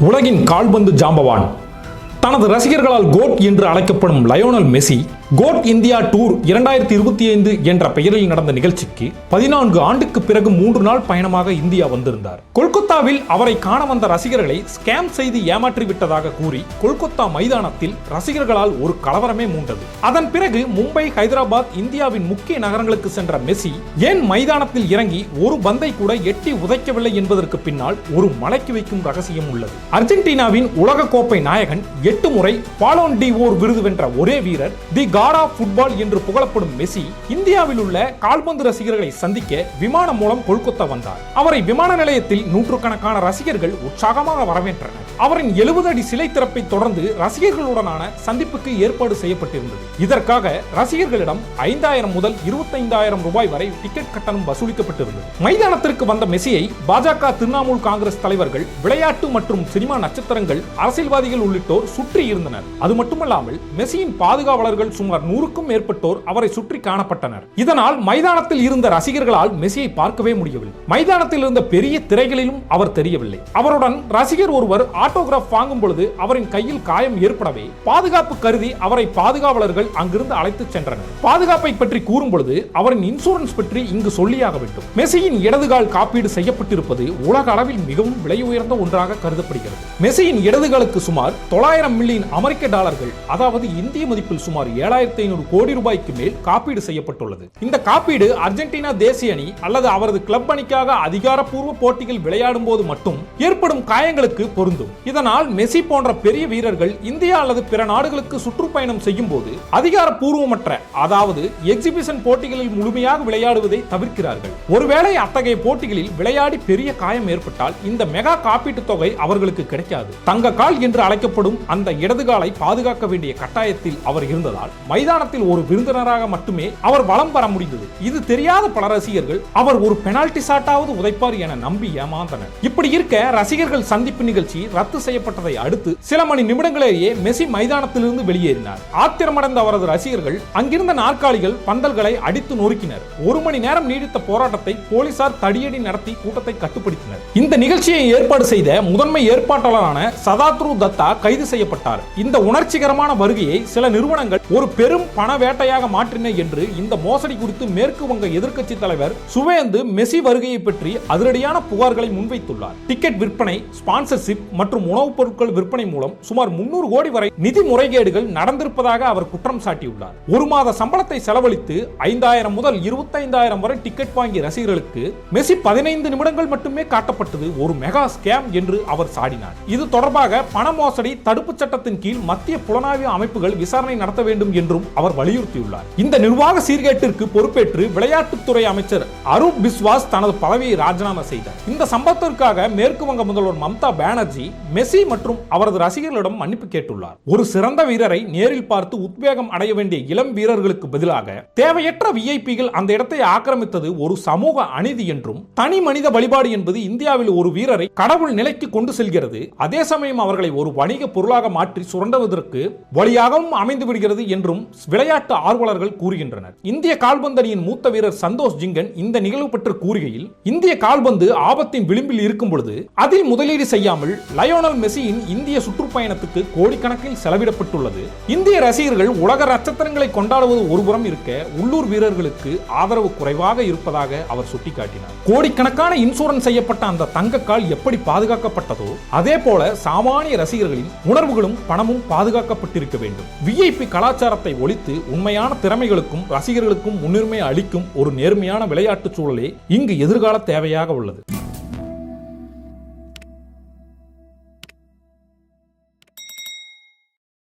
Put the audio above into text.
உலகின் கால்பந்து ஜாம்பவான். தனது ரசிகர்களால் கோட் என்று அழைக்கப்படும் Lionel Messi GOAT India tour இரண்டாயிரத்தி இருபத்தி ஐந்து என்ற பெயரில் நடந்த நிகழ்ச்சிக்கு பதினான்கு ஆண்டுக்கு பிறகு மூன்று நாள் பயணமாக இந்தியா வந்திருந்தார். கொல்கத்தாவில் அவரை காண வந்த ரசிகர்களை ஸ்கேம் செய்து ஏமாற்றி விட்டதாக கூறி கொல்கத்தா மைதானத்தில் ரசிகர்களால் ஒரு கலவரமே மூண்டது. அதன் பிறகு மும்பை ஹைதராபாத் இந்தியாவின் முக்கிய நகரங்களுக்கு சென்ற மெஸ்ஸி ஏன் மைதானத்தில் இறங்கி ஒரு பந்தை கூட எட்டி உதைக்கவில்லை என்பதற்கு பின்னால் ஒரு மலைக்கு வைக்கும் ரகசியம் உள்ளது. அர்ஜென்டினாவின் உலக கோப்பை நாயகன் எட்டு முறை பாலோன் டி ஓர் விருது வென்ற ஒரே வீரர் தி காட் ஆஃப் ஃபுட்பால் என்று புகழப்படும் மெஸ்ஸி இந்தியாவில் உள்ள கால்பந்து ரசிகர்களை சந்திக்க விமானம் மூலம் கொல்கத்தா வந்தார். அவரை விமான நிலையத்தில் நூற்றுக்கணக்கான ரசிகர்கள் உற்சாகமாக வரவேற்றனர். அவரின் எழுபது அடி சிலை திறப்பை தொடர்ந்து ரசிகர்களுடனான சந்திப்புக்கு ஏற்பாடு செய்யப்பட்டிருந்தது. இதற்காக ரசிகர்களிடம் ஐந்தாயிரம் முதல் இருபத்தைந்தாயிரம் ரூபாய் வரை டிக்கெட் கட்டணம் வசூலிக்கப்பட்டிருந்தது. மைதானத்திற்கு வந்த மெஸ்ஸியை பாஜக திரிணாமுல் காங்கிரஸ் தலைவர்கள் விளையாட்டு மற்றும் சினிமா நட்சத்திரங்கள் அரசியல்வாதிகள் உள்ளிட்டோர் சுற்றி இருந்தனர். அது மட்டுமல்லாமல் மெஸ்ஸியின் பாதுகாவலர்கள் சுமார் நூறுக்கும் மேற்பட்டோர் அவரை சுற்றி காணப்பட்டனர். இதனால் மைதானத்தில் இருந்த ரசிகர்களால் மெஸ்ஸியை பார்க்கவே முடியவில்லை. மைதானத்தில் இருந்த பெரிய திரைகளிலும் அவர் தெரியவில்லை. அவருடன் ரசிகர் ஒருவர் ஆட்டோகிராஃப் வாங்கும் பொழுது அவரின் கையில் காயம் ஏற்படவே பாதுகாப்பு கருதி அவரை பாதுகாவலர்கள் அங்கிருந்து அழைத்து சென்றனர். பாதுகாப்பை பற்றி கூறும் பொழுது அவரின் இன்சூரன்ஸ் பற்றி இங்கு சொல்லியாக வேண்டும். மெஸ்ஸியின் இடதுகால் காப்பீடு செய்யப்பட்டிருப்பது உலக அளவில் மிகவும் விலை உயர்ந்த ஒன்றாக கருதப்படுகிறது. மெஸ்ஸியின் இடதுகாலுக்கு சுமார் தொள்ளாயிரம் மில்லியன் அமெரிக்க டாலர்கள் அதாவது இந்திய மதிப்பில் சுமார் ஏழாயிரத்தி ஐநூறு கோடி ரூபாய்க்கு மேல் காப்பீடு செய்யப்பட்டுள்ளது. இந்த காப்பீடு அர்ஜென்டினா தேசிய அணி அல்லது அவரது கிளப் அணிக்காக அதிகாரப்பூர்வ போட்டிகள் விளையாடும் போது மட்டும் ஏற்படும் காயங்களுக்கு பொருந்தும். இதனால் மெஸ்ஸி போன்ற பெரிய வீரர்கள் இந்தியா அல்லது பிற நாடுகளுக்கு சுற்றுப்பயணம் செய்யும் போது அதிகாரப்பூர்வமற்ற அதாவது எக்ஸிபிஷன் போட்டிகளில் முழுமையாக விளையாடுவதை தவிர்க்கிறார்கள். ஒருவேளை அத்தகைய போட்டிகளில் விளையாடி பெரிய காயம் ஏற்பட்டால் இந்த மெகா காப்பீட்டு தொகை அவர்களுக்கு கிடைக்காது. தங்க கால் என்று அழைக்கப்படும் அந்த இடதுகாலை பாதுகாக்க வேண்டிய கட்டாயத்தில் அவர் இருந்ததால் மைதானத்தில் ஒரு விருந்தினராக மட்டுமே அவர் வலம் பெற முடிந்தது. இது தெரியாத பல ரசிகர்கள் அவர் ஒரு பெனால்டி சாட்டாவது உதைப்பார் என நம்பி ஏமாந்தனர். இப்படி இருக்க ரசிகர்கள் சந்திப்பு நிகழ்ச்சி ரத்து செய்யப்பட்டதை அடுத்து சில மணி நிமிடங்களேயே மெஸ்ஸி மைதானத்திலிருந்து வெளியேறினார். ஆத்திரமடைந்த அவரது ரசிகர்கள் அங்கிருந்த நாற்காலிகள் பந்தல்களை அடித்து நொறுக்கினர். ஒரு மணி நேரம் நீடித்த போராட்டத்தை போலீசார் தடியடி நடத்தி கூட்டத்தை கட்டுப்படுத்தினர். இந்த நிகழ்ச்சியை ஏற்பாடு செய்த முதன்மை ஏற்பாட்டாளரான சதாத்ரு தத்தா கைது செய்யப்பட்டார். இந்த உணர்ச்சிகரமான வருகையை சில நிறுவனங்கள் ஒரு பெரும் பண வேட்டையாக மாற்றின என்று இந்த மோசடி குறித்து மேற்கு வங்க எதிர்க்கட்சி தலைவர் சுவேந்து மெஸ்ஸி வருகையை பற்றி அதிரடியான புகார்களை முன்வைத்துள்ளார். டிக்கெட் விற்பனை ஸ்பான்சர்ஷிப் மற்றும் உணவுப் பொருட்கள் விற்பனை மூலம் சுமார் முன்னூறு கோடி வரை நிதி முறைகேடுகள் நடந்திருப்பதாக அவர் குற்றம் சாட்டியுள்ளார். ஒரு மாத சம்பளத்தை செலவழித்து ஐந்தாயிரம் முதல் இருபத்தைந்தாயிரம் வரை டிக்கெட் வாங்கிய ரசிகர்களுக்கு மெஸ்ஸி பதினைந்து நிமிடங்கள் மட்டுமே காட்டப்பட்டது ஒரு மெகா ஸ்கேம் என்று அவர் சாடினார். இது தொடர்பாக பண மோசடி தடுப்பு சட்டத்தின் கீழ் மத்திய புலனாய்வு அமைப்புகள் விசாரணை நடத்த வேண்டும் என்றும் அவர் வலியுறுத்தியுள்ளார். இந்த நிர்வாக சீர்கேட்டிற்கு பொறுப்பேற்று விளையாட்டுத்துறை அமைச்சர் அருண் பிஸ்வாஸ் தனது பதவியை ராஜினாமா செய்தார். இந்த சம்பவத்திற்காக மேற்கு வங்க முதல்வர் மம்தா பானர்ஜி மெஸ்ஸி மற்றும் அவரது ரசிகர்களிடம் மன்னிப்பு கேட்டுள்ளார். ஒரு சிறந்த வீரரை நேரில் பார்த்து உத்வேகம் அடைய வேண்டிய இளம் வீரர்களுக்கு பதிலாக தேவையற்ற விஐபிகள் அந்த இடத்தை ஆக்கிரமித்தது ஒரு சமூக அநீதி என்றும் தனி மனித வழிபாடு என்பது இந்தியாவில் ஒரு வீரரை கடவுள் நிலைக்கு கொண்டு செல்கிறது. அதே சமயம் அவர்களை ஒரு வணிக பொருளாக மாற்றி சுரண்டுவதற்கு வழியாகவும் அமைந்து விடுகிறது என்றும் விளையாட்டு ஆர்வலர்கள் கூறுகின்றனர். இந்திய கால்பந்தணியின் மூத்த வீரர் சந்தோஷ் ஜிங்கன் இந்த நிகழ்வு பற்றி கூறுகையில் இந்திய கால்பந்து ஆபத்தின் விளிம்பில் இருக்கும் பொழுது அதில் முதலீடு செய்யாமல் லயோனல் மெஸ்ஸியின் இந்திய சுற்றுப்பயணத்துக்கு கோடிக்கணக்கில் செலவிடப்பட்டுள்ளது. இந்திய ரசிகர்கள் உலக நட்சத்திரங்களை கொண்டாடுவது ஒருபுறம் இருக்க உள்ளூர் வீரர்களுக்கு ஆதரவு குறைவாக இருப்பதாக அவர் சுட்டிக்காட்டினார். கோடிக்கணக்கான இன்சூரன்ஸ் செய்யப்பட்ட அந்த தங்கக்கால் எப்படி பாதுகாக்கப்பட்டதோ அதே போல சாமானிய ரசிகர்களின் உணர்வுகளும் பணமும் பாதுகாக்கப்பட்டிருக்க வேண்டும். விஐபி கலாச்சாரத்தை ஒழித்து உண்மையான திறமைகளுக்கும் ரசிகர்களுக்கும் முன்னுரிமை அளிக்கும் ஒரு நேர்மையான விளையாட்டு சூழலே இங்கு எதிர்கால தேவையாக உள்ளது.